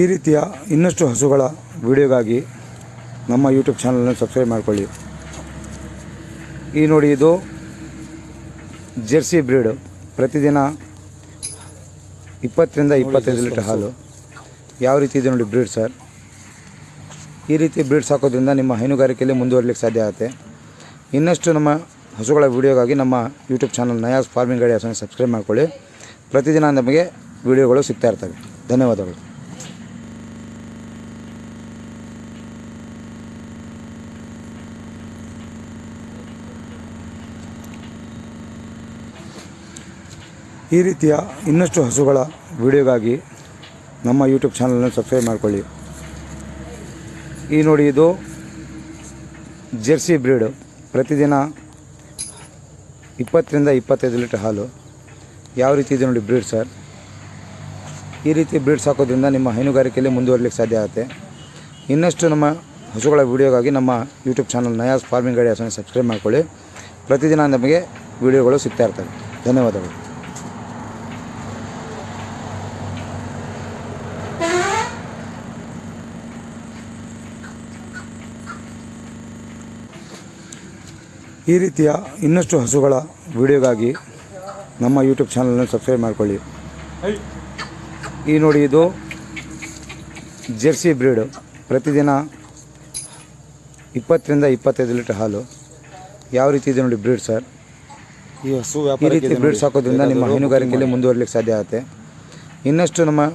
ಈ ರೀತಿಯ ಇನ್ನಷ್ಟು ಹಸುಗಳ ವಿಡಿಯೋಗಾಗಿ ನಮ್ಮ ಯೂಟ್ಯೂಬ್ ಚಾನಲನ್ನು ಸಬ್ಸ್ಕ್ರೈಬ್ ಮಾಡಿಕೊಳ್ಳಿ. ಈ ನೋಡಿ ಇದು ಜೆರ್ಸಿ ಬ್ರೀಡು. ಪ್ರತಿದಿನ ಇಪ್ಪತ್ತರಿಂದ ಇಪ್ಪತ್ತೈದು ಲೀಟರ್ ಹಾಲು. ಯಾವ ರೀತಿ ಇದೆ ನೋಡಿ ಬ್ರೀಡ್ ಸರ್. ಈ ರೀತಿ ಬ್ರೀಡ್ ಹಾಕೋದ್ರಿಂದ ನಿಮ್ಮ ಹೈನುಗಾರಿಕೆಯಲ್ಲಿ ಮುಂದುವರಿಲಿಕ್ಕೆ ಸಾಧ್ಯ ಆಗುತ್ತೆ. ಇನ್ನಷ್ಟು ನಮ್ಮ ಹಸುಗಳ ವಿಡಿಯೋಗಾಗಿ ನಮ್ಮ YouTube channel Nayas farming guide ಹೆಸರನ್ನು ಸಬ್ಸ್ಕ್ರೈಬ್ ಮಾಡಿಕೊಳ್ಳಿ. ಪ್ರತಿದಿನ ನಮಗೆ ವಿಡಿಯೋಗಳು ಸಿಗ್ತಾಯಿರ್ತವೆ ಧನ್ಯವಾದಗಳು. ಈ ರೀತಿಯ ಇನ್ನಷ್ಟು ಹಸುಗಳ ವಿಡಿಯೋಗಾಗಿ ನಮ್ಮ ಯೂಟ್ಯೂಬ್ ಚಾನಲನ್ನು ಸಬ್ಸ್ಕ್ರೈಬ್ ಮಾಡಿಕೊಳ್ಳಿ. ಈ ನೋಡಿ ಇದು ಜೆರ್ಸಿ ಬ್ರೀಡು. ಪ್ರತಿದಿನ ಇಪ್ಪತ್ತರಿಂದ ಇಪ್ಪತ್ತೈದು ಲೀಟರ್ ಹಾಲು. ಯಾವ ರೀತಿ ಇದೆ ನೋಡಿ ಬ್ರೀಡ್ ಸರ್. ಈ ರೀತಿ ಬ್ರೀಡ್ ಸಾಕೋದ್ರಿಂದ ನಿಮ್ಮ ಹೈನುಗಾರಿಕೆಯಲ್ಲಿ ಮುಂದುವರಲಿಕ್ಕೆ ಸಾಧ್ಯ ಆಗುತ್ತೆ. ಇನ್ನಷ್ಟು ನಮ್ಮ ಹಸುಗಳ ವಿಡಿಯೋಗಾಗಿ ನಮ್ಮ YouTube channel Nayas farming guide ಹೆಸರನ್ನು ಸಬ್ಸ್ಕ್ರೈಬ್ ಮಾಡಿಕೊಳ್ಳಿ. ಪ್ರತಿದಿನ ನಮಗೆ ವಿಡಿಯೋಗಳು ಸಿಗ್ತಾಯಿರ್ತವೆ ಧನ್ಯವಾದಗಳು. ಈ ರೀತಿಯ ಇನ್ನಷ್ಟು ಹಸುಗಳ ವಿಡಿಯೋಗಾಗಿ ನಮ್ಮ ಯೂಟ್ಯೂಬ್ ಚಾನಲನ್ನು ಸಬ್ಸ್ಕ್ರೈಬ್ ಮಾಡಿಕೊಳ್ಳಿ. ಈ ನೋಡಿ ಇದು ಜೆರ್ಸಿ ಬ್ರೀಡು. ಪ್ರತಿದಿನ ಇಪ್ಪತ್ತರಿಂದ ಇಪ್ಪತ್ತೈದು ಲೀಟರ್ ಹಾಲು. ಯಾವ ರೀತಿ ಇದೆ ನೋಡಿ ಬ್ರೀಡ್ ಸರ್? ಈ ಹಸು ಈ ರೀತಿ ಬ್ರೀಡ್ ಸಾಕೋದ್ರಿಂದ ನಿಮ್ಮ ಹೈನುಗಾರಿಕೆಯಲ್ಲಿ ಮುಂದುವರಿಲಿಕ್ಕೆ ಸಾಧ್ಯ ಆಗುತ್ತೆ. ಇನ್ನಷ್ಟು ನಮ್ಮ